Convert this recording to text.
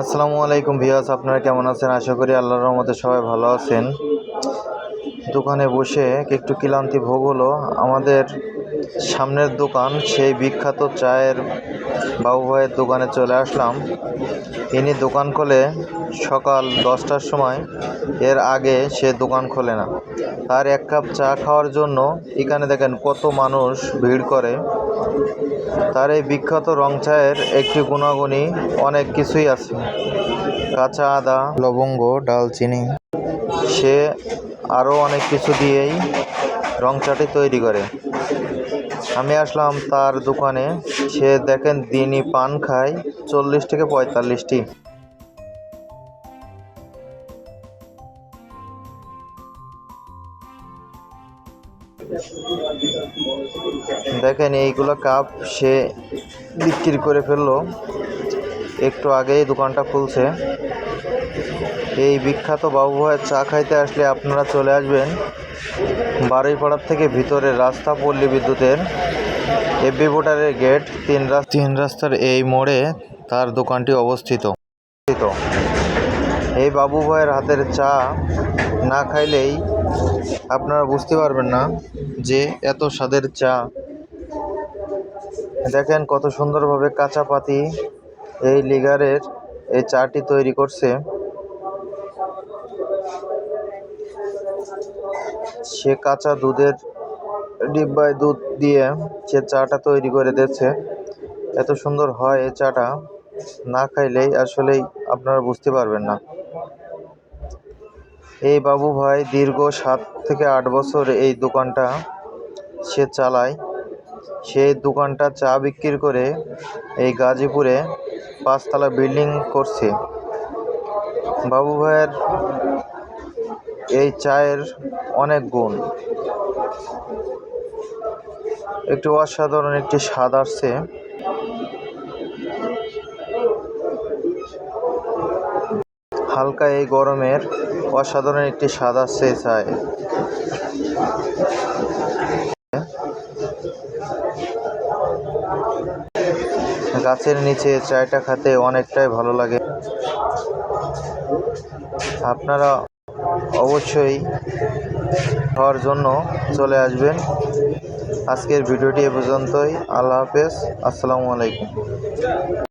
আসসালামু আলাইকুম ভিয়াস আপনারা কেমন আছেন? আশা করি আল্লাহর রহমতে সবাই ভালো আছেন। দোকানে বসে একটু ক্লান্তি ভোগ হলো। আমাদের সামনের দোকান, সেই বিখ্যাত চায়ের বাবু ভাইয়ের দোকানে চলে আসলাম। ইনি দোকান খোলে সকাল দশটার সময়। এর আগে সে দোকান খোলে না। আর এক কাপ চা খাওয়ার জন্য এখানে দেখেন কত মানুষ ভিড় করে। তার এই বিখ্যাত রং চায়ের একটি গুণাগুণী অনেক কিছুই আছে। কাঁচা আদা, লবঙ্গ, ডালচিনি। সে আরও অনেক কিছু দিয়েই রং চাটি তৈরি করে। আমি আসলাম তার দোকানে। সে দেখেন দিনই পান খায়, চল্লিশ থেকে পঁয়তাল্লিশটি। দেখেন এইগুলো কাপ সে বিক্রি করে ফেলল। একটু আগেই দোকানটা খুলছে। এই বিখ্যাত বাবু ভাইয়ের চা খাইতে আসলে আপনারা চলে আসবেন বারুইপাড়ার থেকে ভিতরে রাস্তা পল্লী বিদ্যুতের এফবি ভোটারের গেট, তিন রাস্তা তিন রাস্তার এই মোড়ে তার দোকানটি অবস্থিত। এই বাবু ভাইয়ের হাতের চা না খাইলেই আপনারা বুঝতে পারবেন না যে এত স্বাদের চা দেখেন কত সুন্দরভাবে কাঁচা পাতি এই লিগারের এই চাটি তৈরি করছে সে কাঁচা দুধের ডিব্বায় দুধ দিয়ে সে চাটা তৈরি করে দিচ্ছে। এত সুন্দর হয় এই চাটা, না খাইলেই আসলেই আপনারা বুঝতে পারবেন না। এই বাবু ভাই দীর্ঘ সাত থেকে আট বছর এই দোকানটা সে চালায়। সেই দোকানটা চা বিক্রি করে এই গাজীপুরে পাঁচতলা বিল্ডিং করছে। বাবু ভাইয়ের এই চায়ের অনেক গুণ। একটি অসাধারণ একটি স্বাদ আসছে। হালকা এই গরমের অসাধারণ একটি স্বাদ আসছে চায়ে গাছের নিচে চায়টা খেতে অনেকটাই ভালো লাগে। আপনারা অবশ্যই খাওয়ার জন্য চলে আসবেন। আজকের ভিডিওটি এ পর্যন্তই। আল্লাহ হাফেজ। আসসালামু আলাইকুম।